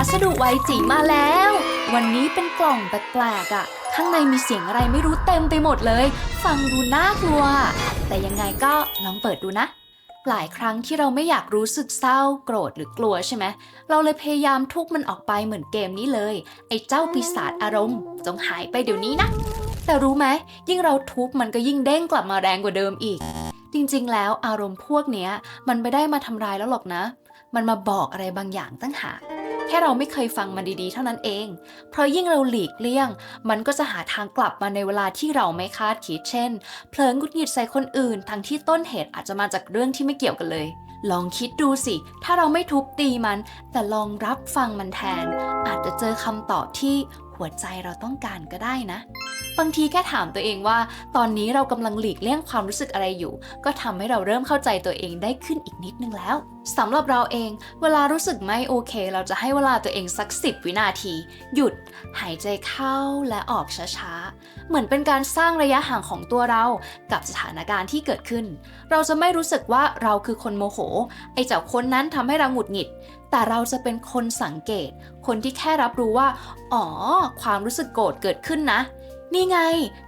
พัสดุไวจีมาแล้ว วันนี้เป็นกล่องแปลกๆอะ่ะ ข้างในมีเสียงอะไรไม่รู้เต็มไปหมดเลย ฟังดูน่ากลัว แต่ยังไงก็ลองเปิดดูนะ หลายครั้งที่เราไม่อยากรู้สึกเศร้า โกรธหรือกลัวใช่ไหม เราเลยพยายามทุบมันออกไปเหมือนเกมนี้เลย ไอ้เจ้าปีศาจอารมณ์จงหายไปเดี๋ยวนี้นะ แต่รู้ไหมยิ่งเราทุบมันก็ยิ่งเด้งกลับมาแรงกว่าเดิมอีก จริงๆ แล้วอารมณ์พวกเนี้ยมันไม่ได้มาทำร้ายแล้วหรอกนะ มันมาบอกอะไรบางอย่างตั้งหาก แค่เราไม่เคยฟังมันดีๆ เท่านั้นเอง เพราะยิ่งเราหลีกเลี่ยง มันก็จะหาทางกลับมาในเวลาที่เราไม่คาดคิดเช่น เพลิงหงุดหงิดใส่คนอื่น ทั้งที่ต้นเหตุอาจจะมาจากเรื่องที่ไม่เกี่ยวกันเลย ลองคิดดูสิ ถ้าเราไม่ทุบตีมัน แต่ลองรับฟังมันแทน อาจจะเจอคำตอบที่หัวใจเราต้องการก็ได้นะ บางทีแค่ถามตัวเองว่า ตอนนี้เรากำลังหลีกเลี่ยงความรู้สึกอะไรอยู่ ก็ทำให้เราเริ่มเข้าใจตัวเองได้ขึ้นอีกนิดนึงแล้ว สำหรับเราเอง เวลารู้สึกไม่โอเค เราจะให้เวลาตัวเองสักสิบวินาที หยุด หายใจเข้าและออกช้าๆ เหมือนเป็นการสร้างระยะห่างของตัวเรากับสถานการณ์ที่เกิดขึ้น เราจะไม่รู้สึกว่าเราคือคนโมโห ไอ้เจ้าคนนั้นทำให้เราหงุดหงิด แต่เราจะเป็นคนสังเกต คนที่แค่รับรู้ว่า อ๋อ ความรู้สึกโกรธเกิดขึ้นนะ นี่ไง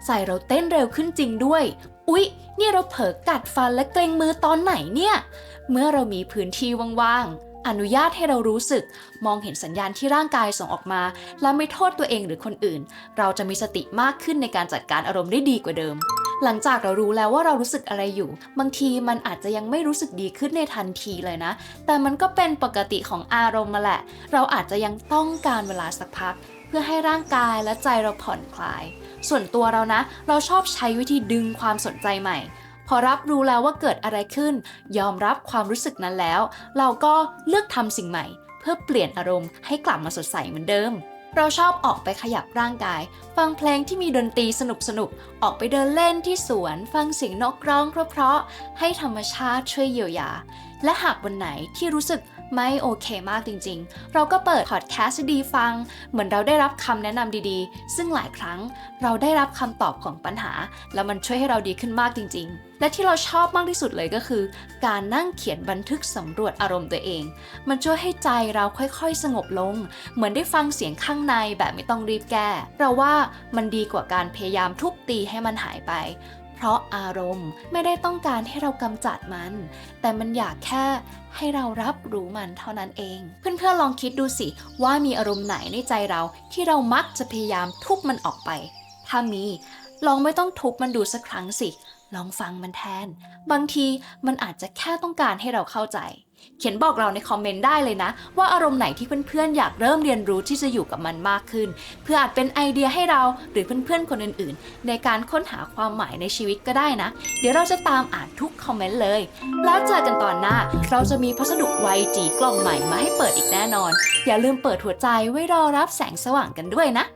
ใส่เราเต้นเร็วขึ้นจริงด้วย อุ๊ย นี่เราเผลอกัดฟันและเกรงมือตอนไหนเนี่ย เมื่อเรามีพื้นที่ว่างๆ อนุญาตให้เรารู้สึก มองเห็นสัญญาณที่ร่างกายส่งออกมา และไม่โทษตัวเองหรือคนอื่น เราจะมีสติมากขึ้นในการจัดการอารมณ์ได้ดีกว่าเดิม หลังจากเรารู้แล้วว่าเรารู้สึกอะไรอยู่ บางทีมันอาจจะยังไม่รู้สึกดีขึ้นในทันทีเลยนะ แต่มันก็เป็นปกติของอารมณ์มาแหละ เราอาจจะยังต้องการเวลาสักพัก เพื่อให้ร่างกายและใจเราผ่อนคลาย ส่วนตัวเรานะ เราชอบใช้วิธีดึงความสนใจใหม่ พอรับรู้แล้วว่าเกิดอะไรขึ้น ยอมรับความรู้สึกนั้นแล้ว เราก็เลือกทำสิ่งใหม่ เพื่อเปลี่ยนอารมณ์ให้กลับมาสดใสเหมือนเดิมเราชอบออกไปขยับร่างกาย ฟังเพลงที่มีดนตรีสนุกๆออกไปเดินเล่นที่สวน ฟังเสียงนกร้องเพราะๆให้ธรรมชาติช่วยเยียวยา และหากวันไหนที่รู้สึกไม่โอเคมากจริงๆ เราก็เปิดพอดแคสต์ดีฟัง เหมือนเราได้รับคำแนะนำดีๆ ซึ่งหลายครั้งเราได้รับคำตอบของปัญหา แล้วมันช่วยให้เราดีขึ้นมากจริง ๆ และที่เราชอบมากที่สุดเลยก็คือ การนั่งเขียนบันทึกสำรวจอารมณ์ตัวเอง มันช่วยให้ใจเราค่อยๆ สงบลง เหมือนได้ฟังเสียงข้างในแบบไม่ต้องรีบแก้ เราว่ามันดีกว่าการพยายามทุบตีให้มันหายไป เพราะอารมณ์ไม่ได้ต้องการให้เรากำจัดมัน แต่มันอยากแค่ให้เรารับรู้มันเท่านั้นเอง เพื่อนๆลองคิดดูสิว่ามีอารมณ์ไหนในใจเราที่เรามักจะพยายามทุบมันออกไป ถ้ามีลองไม่ต้องทุบมันดูสักครั้งสิ ลองฟังมันแทน บางทีมันอาจจะแค่ต้องการให้เราเข้าใจ เขียนบอกเราในคอมเมนต์ได้เลยนะ ว่าอารมณ์ไหนที่เพื่อนๆ อยากเริ่มเรียนรู้ที่จะอยู่กับมันมากขึ้น เพื่ออาจเป็นไอเดียให้เราหรือเพื่อนๆ คนอื่นๆ ในการค้นหาความหมายในชีวิตก็ได้นะ เดี๋ยวเราจะตามอ่านทุกคอมเมนต์เลย แล้วเจอกันตอนหน้า เราจะมีพัสดุไวจีกล่องใหม่มาให้เปิดอีกแน่นอน อย่าลืมเปิดหัวใจไว้รอรับแสงสว่างกันด้วยนะ